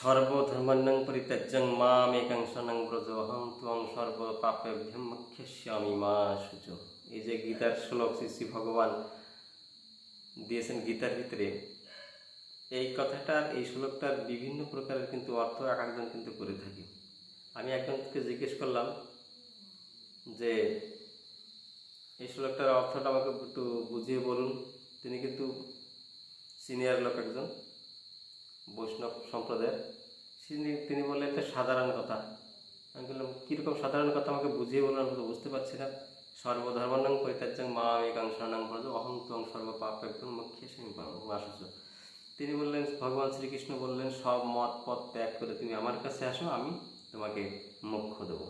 সর্বধর্মান্নং পরিত্যাজ্যং মামেকাং শনং ব্রজ অহং ত্বং সর্ব পাপেভ্যম মুখ্যস্যামি মা শুচ এই যে গীতার শ্লোক শ্রী শ্রী ভগবান দিয়েছেন গীতার ভিতরে এই কথাটার, এই শ্লোকটার বিভিন্ন প্রকারের কিন্তু অর্থ এক একজন কিন্তু করে থাকি। আমি একজনকে জিজ্ঞেস করলাম যে, এই শ্লোকটার অর্থটা আমাকে একটু বুঝিয়ে বলুন। তিনি কিন্তু সিনিয়র লোক একজন। বৈষ্ণব সম্প্রদায়ের, তিনি তিনি বললেন, এটা সাধারণ কথা। আমি বললাম কীরকম সাধারণ কথা? আমাকে বুঝিয়ে বললাম আমি তো বুঝতে পারছি না। সর্বধর্মান্নং পরিত্যাজ্যং মা একাং শরণাং ব্রজ অহং ত্বং সর্ব পাপ একদম মুখ্য আসছ। তিনি বললেন, ভগবান শ্রীকৃষ্ণ বললেন, সব মত পথ ত্যাগ করে তুমি আমার কাছে আসো, আমি তোমাকে মোক্ষ দেবো।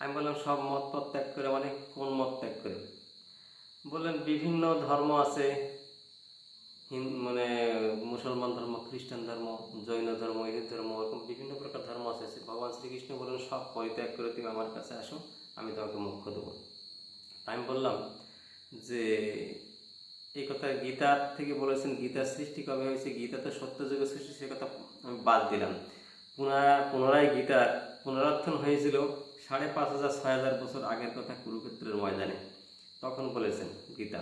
আমি বললাম, সব মত পথ ত্যাগ করে মানে কোন মত ত্যাগ করে? বললেন, বিভিন্ন ধর্ম আছে মানে মুসলমান ধর্ম, খ্রিস্টান ধর্ম, জৈন ধর্ম হিন্দু ধর্ম, এরকম বিভিন্ন প্রকার ধর্ম আছে। ভগবান শ্রীকৃষ্ণ বলেন, সব পরিত্যাগ করে তুমি আমার কাছে আসো, আমি তোমাকে মোক্ষ দেবো। আমি বললাম যে, এই কথা গীতা থেকে বলেছেন গীতার সৃষ্টি কবে হয়েছে? গীতা তো সত্য যুগের সৃষ্টি, সে কথা আমি বাদ দিলাম। পুনরায় পুনরায় গীতার পুনরুত্থান হয়েছিল সাড়ে পাঁচ হাজার ছয় হাজার বছর আগের কথা কুরুক্ষেত্রের ময়দানে। তখন বলেছেন গীতা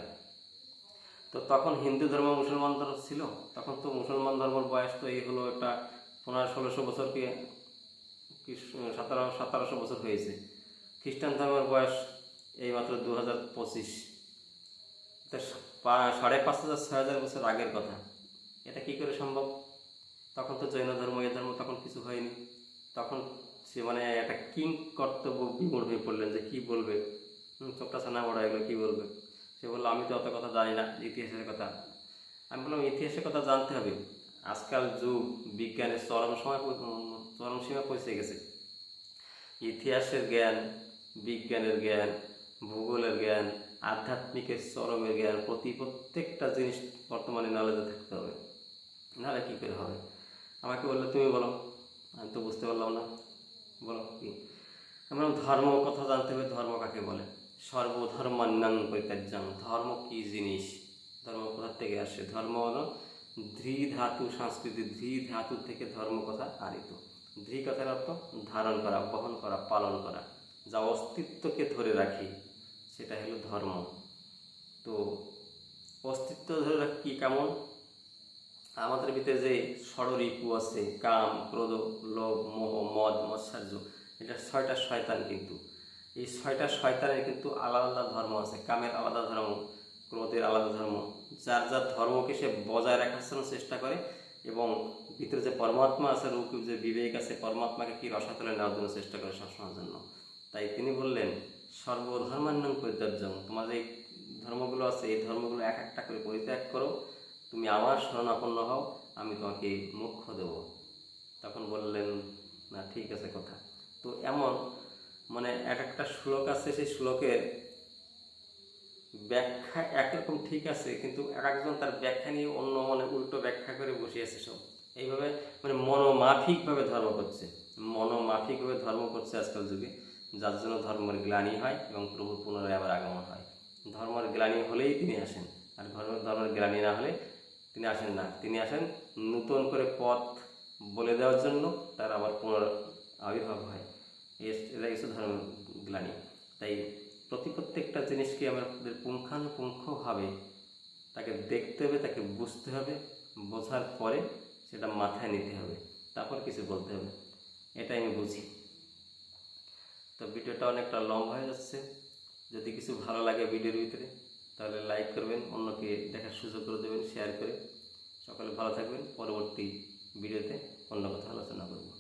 তো তখন হিন্দু ধর্ম মুসলমান ধর্ম ছিল, তখন তো মুসলমান ধর্মের বয়স তো এই হলো একটা পনেরো ষোলোশো বছর কি সতেরো, সতেরোশো বছর হয়েছে। খ্রিস্টান ধর্মের বয়স এই মাত্র দু হাজার পঁচিশ সাড়ে পাঁচ হাজার, ছয় হাজার বছর আগের কথা। এটা কি করে সম্ভব? তখন তো জৈন ধর্ম এ ধর্ম তখন কিছু হয়নি। তখন সে মানে একটা কিং কর্তব্য বিমূঢ় হয়ে পড়লেন যে কি বলবে? চোখটা ছানা বড় এগুলো কি বলবে? সে বলল, আমি তো অত কথা জানি না, ইতিহাসের কথা। আমি বললাম, ইতিহাসের কথা জানতে হবে। আজকাল যুগ, বিজ্ঞানের চরম সময় চরম সীমা পৌঁছে গেছে। ইতিহাসের জ্ঞান, বিজ্ঞানের জ্ঞান, ভূগোলের জ্ঞান, আধ্যাত্মিকের চরমের জ্ঞান, প্রতি প্রত্যেকটা জিনিস বর্তমানে নলেজে থাকতে হবে। নাহলে কী করে হবে? আমাকে বলল, তুমি বলো। আমি তো বুঝতে পারলাম না। বলো কি? আমরা ধর্ম কথা জানতে হবে, ধর্ম কাকে বলে? সর্বধর্মান্নাং পরিত্যাজ্যাং ধর্ম কি জিনিস? ধর্ম কোথা থেকে আসে? ধর্ম হলো ধৃ ধাতু সংস্কৃতি ধৃ ধাতু থেকে ধর্ম কথা আরিত। ধৃ কথার অর্থ ধারণ করা, বহন করা, পালন করা। যা অস্তিত্বকে ধরে রাখি, সেটা হলো ধর্ম। তো অস্তিত্ব ধরে রাখি কি কেমন? আমাদের ভিতরে যে ষড়রিপু আছে, কাম, ক্রোধ, লোভ, মোহ, মদ, মৎসার্য, এটা ছয়টা শয়তান কিন্তু। এই ছয়টা শয়তানের কিন্তু আলাদা আলাদা ধর্ম আছে, কামের আলাদা ধর্ম ক্রোধের আলাদা ধর্ম। যার যার ধর্মকে সে বজায় রাখার জন্য চেষ্টা করে এবং ভিতরে যে পরমাত্মা আছে, রূপ, যে বিবেক আছে, পরমাত্মাকে কি রসাতলে নেওয়ার জন্য চেষ্টা করে সবসময়ের জন্য। তাই তিনি বললেন সর্বধর্মান্নং পরিত্যাজ্যং। তোমার যে ধর্মগুলো আছে, এই ধর্মগুলো এক একটা করে পরিত্যাগ করো। তুমি আমার শরণাপন্ন হও, আমি তোমাকে মুখ্য দেব। তখন বললেন, না, ঠিক আছে, কথা। তো এমন মানে এক একটা শ্লোক আছে, সেই শ্লোকের ব্যাখ্যা একরকম ঠিক আছে, কিন্তু এক একজন তার ব্যাখ্যা নিয়ে অন্য মানে উল্টো ব্যাখ্যা করে বসে আছে সব। এইভাবে মানে মনোমাফিকভাবে ধর্ম করছে। মনোমাফিকভাবে ধর্ম করছে আজকাল যুগে, যার জন্য ধর্মের গ্লানি হয় এবং প্রভু পুনরায় আবার আগমন হয়। ধর্মের গ্লানি হলেই তিনি আসেন, আর ধর্মের ধর্মের গ্লানি না হলে তিনি আসেন না। তিনি আসেন নূতন করে পথ বলে দেওয়ার জন্য, তার আবার পুনর আবির্ভাব হয়। এটা কিছু ধর্ম গ্লানি। তাই প্রতি প্রত্যেকটা জিনিসকে আমাদের পুঙ্খানুপুঙ্খভাবে তাকে দেখতে হবে, তাকে বুঝতে হবে, বোঝার পরে সেটা মাথায় নিতে হবে। তারপর কিছু বলতে হবে। এটাই আমি বুঝি। তো ভিডিওটা অনেকটা লম্বা হয়ে যাচ্ছে। যদি কিছু ভালো লাগে ভিডিওর ভিতরে, তাহলে লাইক করবেন, অন্যকে দেখার সুযোগ করে দেবেন শেয়ার করে। সকলে ভালো থাকবেন। পরবর্তী ভিডিওতে অন্য কথা আলোচনা করব।